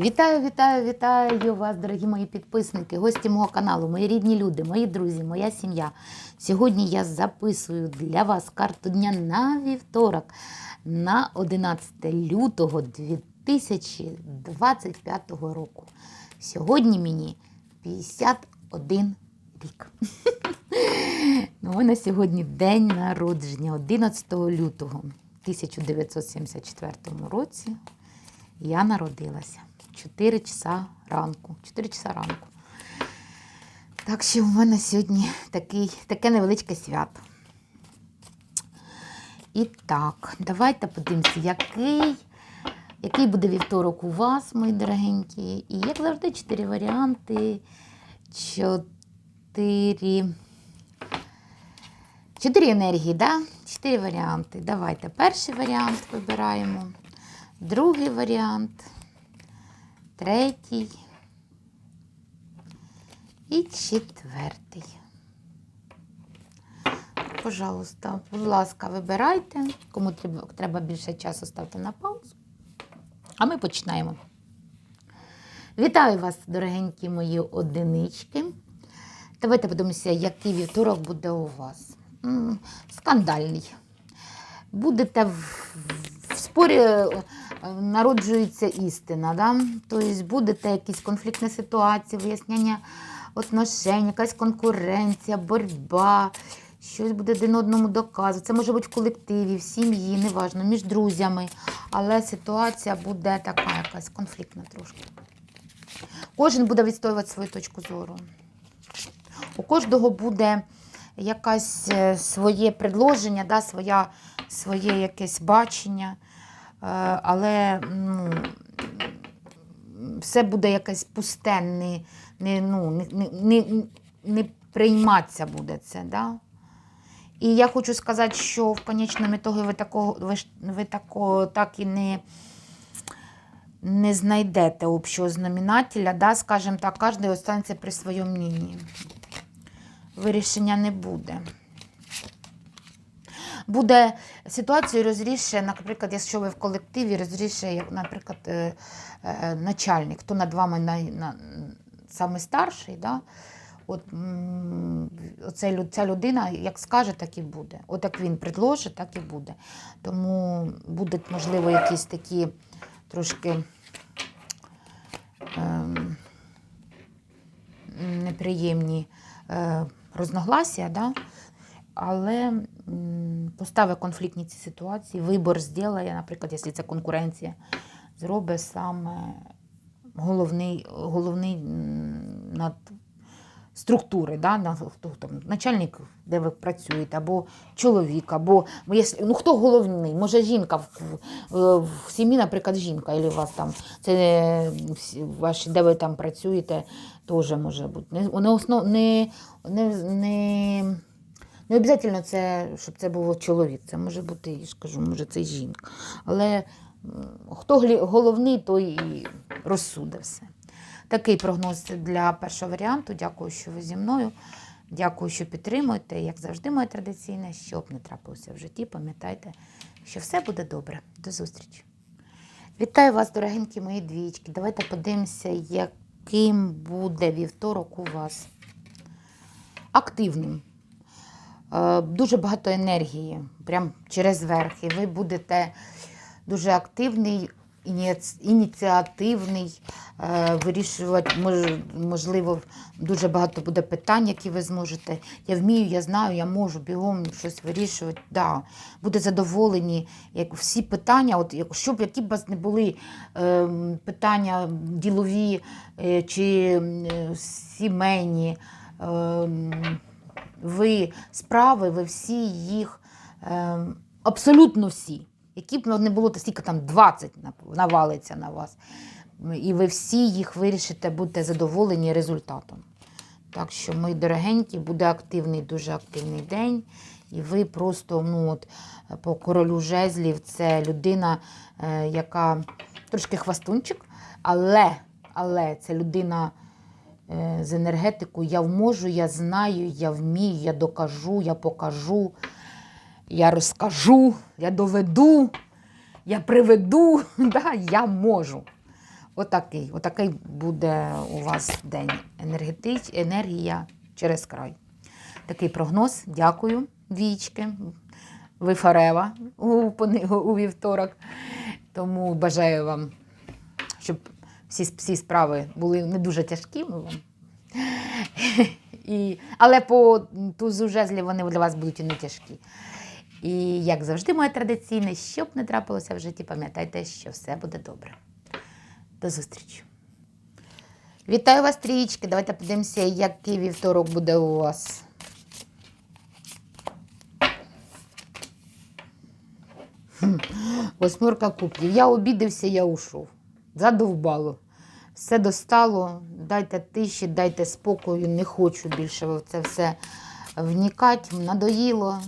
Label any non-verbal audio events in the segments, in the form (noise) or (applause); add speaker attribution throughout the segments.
Speaker 1: Вітаю, вітаю, вітаю вас, дорогі мої підписники, гості мого каналу, мої рідні люди, мої друзі, моя сім'я. Сьогодні я записую для вас карту дня на вівторок, на 11 лютого 2025 року. Сьогодні мені 51 рік. (laughs) Ну, У мене сьогодні день народження 11 лютого 1974 році. Я народилася 4 часа ранку. 4 часа ранку. Так що у мене сьогодні такий, таке невеличке свято. І так, давайте подивимося, який, який буде вівторок у вас, мої дорогенькі. І як завжди, 4 варіанти. 4. Чотири енергії, да? Чотири варіанти. Давайте перший варіант вибираємо, другий варіант, третій і четвертий. Пожалуйста, будь ласка, вибирайте. Кому треба, більше часу, ставте на паузу. А ми починаємо. Вітаю вас, дорогенькі мої одинички. Давайте подивимося, який вівторок буде у вас. Скандальний. Будете в, спорі народжується істина. Да? Тобто будете якісь конфліктні ситуації, виясняння отношень, якась конкуренція, боротьба, щось буде один одному доказувати. Це може бути в колективі, в сім'ї, неважно, між друзями. Але ситуація буде така якась конфліктна трошки. Кожен буде відстоювати свою точку зору. У кожного буде якесь е, своє предложення, да, своя, своє якесь бачення, але ну, все буде якесь пусте, не, не, ну, не, не, не, не прийматися буде це. Да? І я хочу сказати, що в конечному ітогі ви такого, ви, ви такого так і не, не знайдете общого знаменателя, да? скажімо так, кожен останеться при своєму мненні. Вирішення не буде. Буде ситуацію розрішує, наприклад, якщо ви в колективі розрішує, наприклад, е, е, начальник, хто над вами на, на, саме старший, да? От, оце, ця людина як скаже, так і буде. От як він предложить, так і буде. Тому будуть, можливо, якісь такі трошки ем, неприємні е, розногласія, да? але поставить конфліктні ці ситуації, вибор зробить, наприклад, якщо це конкуренція, зробить саме головний, головний над структури, да, на, хто там, начальник, де ви працюєте, або чоловік, або ну, хто головний? Може жінка в, в, в сім'ї, наприклад, жінка, або вас там це е, ваші, де ви там працюєте, теж може бути. Не, не, не, не, не, не обов'язково це, щоб це був чоловік. Це може бути, я ж кажу, може це жінка. Але хто головний, той і розсуде все. Такий прогноз для першого варіанту. Дякую, що ви зі мною. Дякую, що підтримуєте. Як завжди, моє традиційне, щоб не трапилося в житті, пам'ятайте, що все буде добре. До зустрічі. Вітаю вас, дорогенькі мої двічки. Давайте подивимося, яким буде вівторок у вас. Активним. Е, Дуже багато енергії, прям через верх. І ви будете дуже активний, ініціативний, е, вирішувати, можливо, дуже багато буде питань, які ви зможете. Я вмію, я знаю, я можу бігом щось вирішувати. Да. Буде задоволені, як всі питання, от якщо б які б вас не були е, питання ділові е, чи сімейні. Ви справи, ви всі їх, е, абсолютно всі, які б не було, то стільки там 20 навалиться на вас. І ви всі їх вирішите, будете задоволені результатом. Так що, мої дорогенькі, буде активний, дуже активний день. І ви просто ну, от, по королю жезлів це людина, е, яка трошки хвастунчик, але, але це людина з енергетикою. Я можу, я знаю, я вмію, я докажу, я покажу, я розкажу, я доведу, я приведу, (laughs) да, я можу. Отакий, отакий буде у вас день. Енергетич, енергія через край. Такий прогноз. Дякую, двічки. Ви фарева у, у вівторок. Тому бажаю вам, щоб всі, всі справи були не дуже вам. І, але по тузу жезлів вони для вас будуть і не тяжкі. І як завжди, моє традиційне, що б не трапилося в житті, пам'ятайте, що все буде добре. До зустрічі. Вітаю вас, трієчки. Давайте подивимося, який вівторок буде у вас. Восьмерка кубків. Я обідався, я ушов. Задовбало. Все достало. Дайте тиші, дайте спокою. Не хочу більше в це все внікати, Надоїло.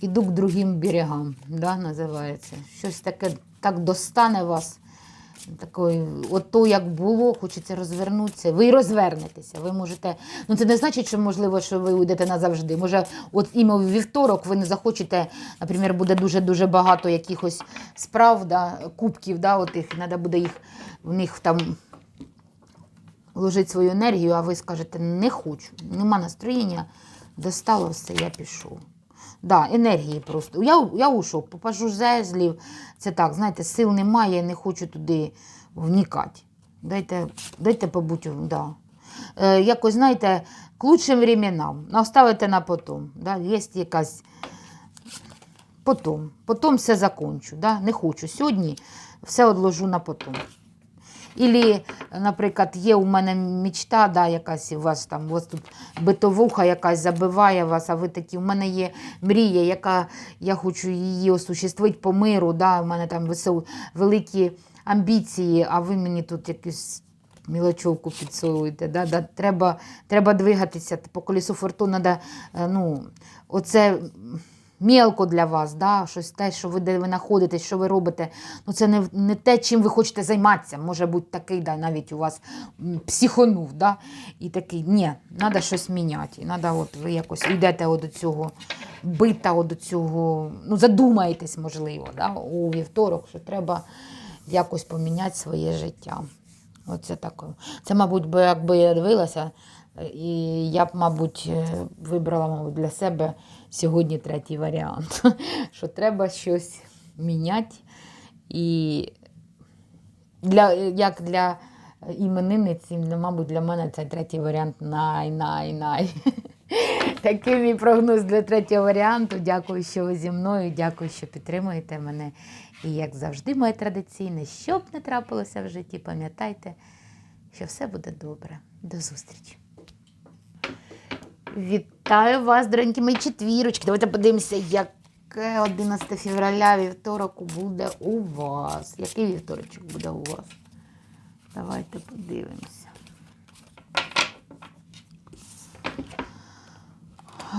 Speaker 1: Іду к другим берегам, да, називається. Щось таке так достане вас. Такої, от то, як було, хочеться розвернутися. Ви розвернетеся. Ви можете. Ну це не значить, що можливо, що ви уйдете назавжди. Може, от іменно в вівторок ви не захочете, наприклад, буде дуже-дуже багато якихось справ, да, кубків, да, отих, треба буде їх в них там вложити свою енергію, а ви скажете, не хочу, нема настроєння, достало все, я пішов. Да, енергії просто. Я, я ушов, попажу жезлів. Це так, знаєте, сил немає, я не хочу туди вникати. Дайте, дайте побудь, да. Е, якось, знаєте, к лучшим временам. Оставите на потом. Да? Є якась потом. Потом все закончу. Да? Не хочу. Сьогодні все одложу на потом. Ілі, наприклад, є у мене мечта, да, якась у вас там, у вас тут битовуха якась забиває вас, а ви такі, у мене є мрія, яка я хочу її осуществити по миру. Да, у мене там великі амбіції, а ви мені тут якусь мілочовку підсовуєте. Да, да, треба, треба двигатися по колісу фортуни, да, е, ну, оце мілко для вас, да? щось те, що ви де ви знаходитесь, що ви робите. Ну, це не, не те, чим ви хочете займатися. Може бути такий, да, навіть у вас психонув, да? і такий, ні, треба щось міняти. Надо, от ви якось йдете до цього бита, от цього, ну, задумаєтесь, можливо, да? у вівторок, що треба якось поміняти своє життя. Оце таке. Це, мабуть, би, якби я дивилася, і я б, мабуть, е, вибрала мабуть, для себе сьогодні третій варіант. (laughs) Що треба щось міняти. І для, як для іменинниці, ну, мабуть, для мене це третій варіант най-най-най. (laughs) Такий мій прогноз для третього варіанту. Дякую, що ви зі мною. Дякую, що підтримуєте мене. І як завжди, моє традиційне, що б не трапилося в житті, пам'ятайте, що все буде добре. До зустрічі. Вітаю вас, дорогі мої четвірочки. Давайте подивимося, яке 11 февраля вівторок буде у вас. Який вівторочок буде у вас? Давайте подивимося.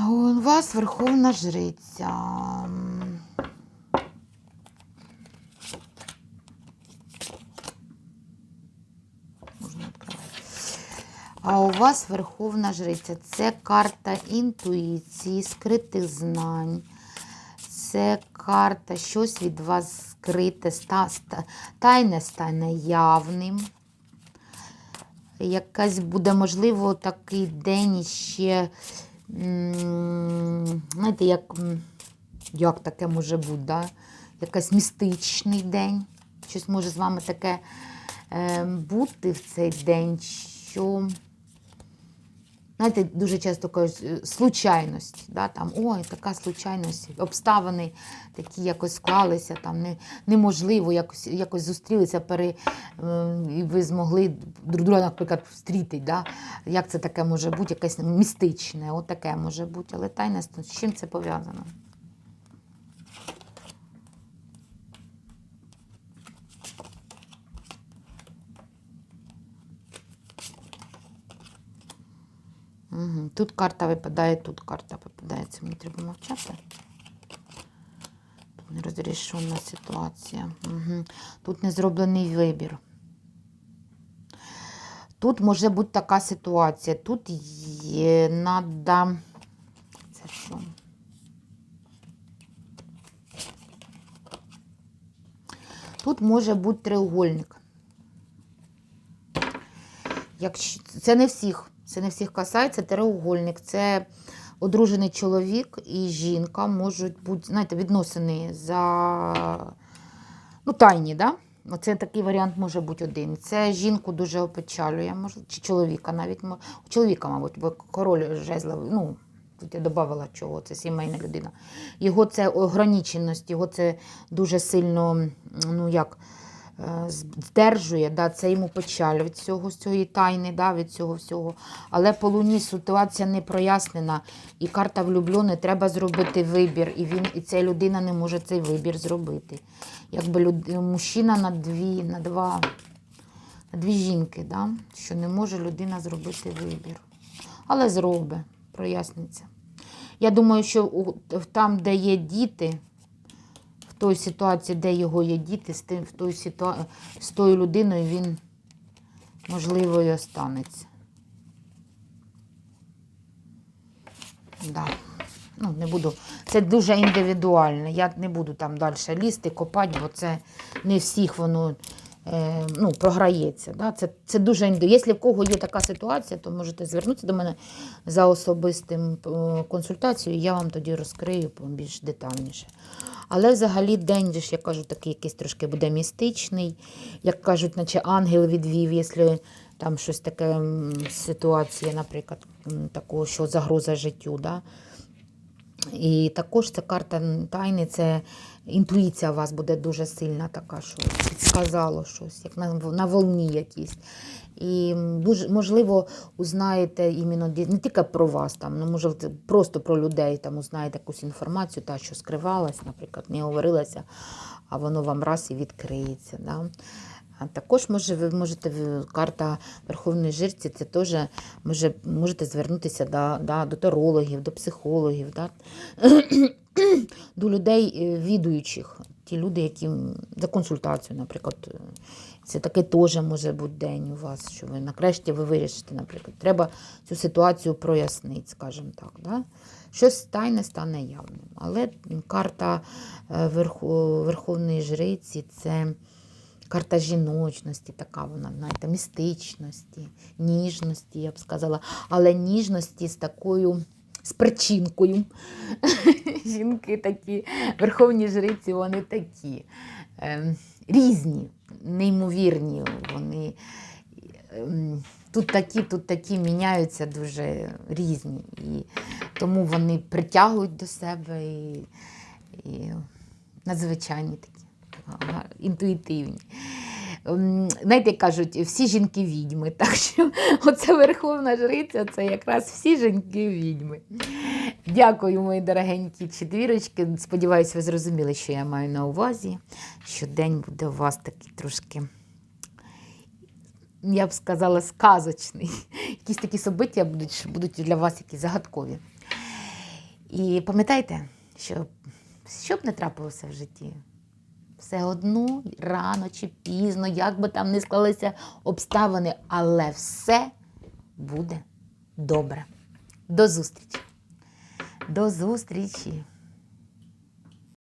Speaker 1: У вас Верховна Жриця. А у вас Верховна Жриця. Це карта інтуїції, скритих знань. Це карта щось від вас скрите, тайне стане явним. Якась буде, можливо, такий день ще. Знаєте, як, як таке може бути, да? якийсь містичний день. Щось може з вами таке е, бути в цей день, що, знаєте, дуже часто кажуть, е, случайність. Да? Там, ой, така случайність, обставини такі якось склалися, там не, неможливо, якось, якось зустрілися, пере, е, і ви змогли друг друга, наприклад, встріти. Да? Як це таке може бути, якесь містичне, от таке може бути, але тайне, з чим це пов'язано? Угу. Тут карта випадає, тут карта випадає. Це мені треба мовчати. Тут нерозрішена ситуація. Угу. Тут не зроблений вибір. Тут може бути така ситуація. Тут є надо. Це що? Тут може бути треугольник. Якщо це не всіх, це не всіх касається, треугольник. Це одружений чоловік і жінка можуть бути, знаєте, відносини за ну, тайні, да? Оце такий варіант може бути один. Це жінку дуже опечалює, може, чи чоловіка навіть. мо- Чоловіка, мабуть, бо король жезловий, ну, тут я додавала чого, це сімейна людина. Його це ограниченість, його це дуже сильно, ну як, здержує, да, це йому печаль від цього, з цієї тайни, да, від цього всього. Але по луні ситуація не прояснена, і карта влюблений, треба зробити вибір, і він, і ця людина не може цей вибір зробити. Якби люд, мужчина на дві, на два, на дві жінки, да, що не може людина зробити вибір. Але зробить, проясниться. Я думаю, що там, де є діти, той ситуації, де його є діти, з, тим, в той ситуа... з тою людиною він, можливо, і останеться. Да. Ну, не буду. Це дуже індивідуально. Я не буду там далі лізти, копати, бо це не всіх воно е, ну, програється. Да? Це, це дуже індивідуально. Якщо в кого є така ситуація, то можете звернутися до мене за особистим е, консультацією, я вам тоді розкрию більш детальніше. Але взагалі день, же ж, я кажу, такий якийсь трошки буде містичний. Як кажуть, наче ангел відвів, якщо там щось таке ситуація, наприклад, такого, що загроза життю. Да? І також ця карта тайни, це інтуїція у вас буде дуже сильна така, що підсказало щось, як на, на волні якісь. І дуже, можливо, узнаєте іменно не тільки про вас, там, ну, може, просто про людей там узнаєте якусь інформацію, та, що скривалась, наприклад, не говорилася, а воно вам раз і відкриється. Да? Також може, ви можете карта Верховної Жирці, це теж може, можете звернутися до, да, до тарологів, до психологів, да? до людей е, відуючих, ті люди, які за консультацію, наприклад. Це таке теж може бути день у вас, що ви нарешті ви вирішите, наприклад. Треба цю ситуацію прояснити, скажімо так. Да? Щось тайне стане явним. Але карта е, Верховної Жриці це карта жіночності, така вона, знаєте, містичності, ніжності, я б сказала, але ніжності з такою. З причинкою. (laughs) Жінки такі, верховні жриці, вони такі ем, різні, неймовірні. Вони ем, тут такі, тут такі міняються дуже різні. І тому вони притягують до себе і, і надзвичайні такі, інтуїтивні. Ем, Знаєте, як кажуть, всі жінки відьми. Так що оце Верховна Жриця, це якраз всі жінки відьми. Дякую, мої дорогенькі четвірочки. Сподіваюся, ви зрозуміли, що я маю на увазі. Що день буде у вас такий трошки, я б сказала, сказочний. (laughs) Якісь такі собиття будуть, будуть для вас якісь загадкові. І пам'ятайте, що що б не трапилося в житті, все одно, рано чи пізно, як би там не склалися обставини, але все буде добре. До зустрічі. До зустрічі!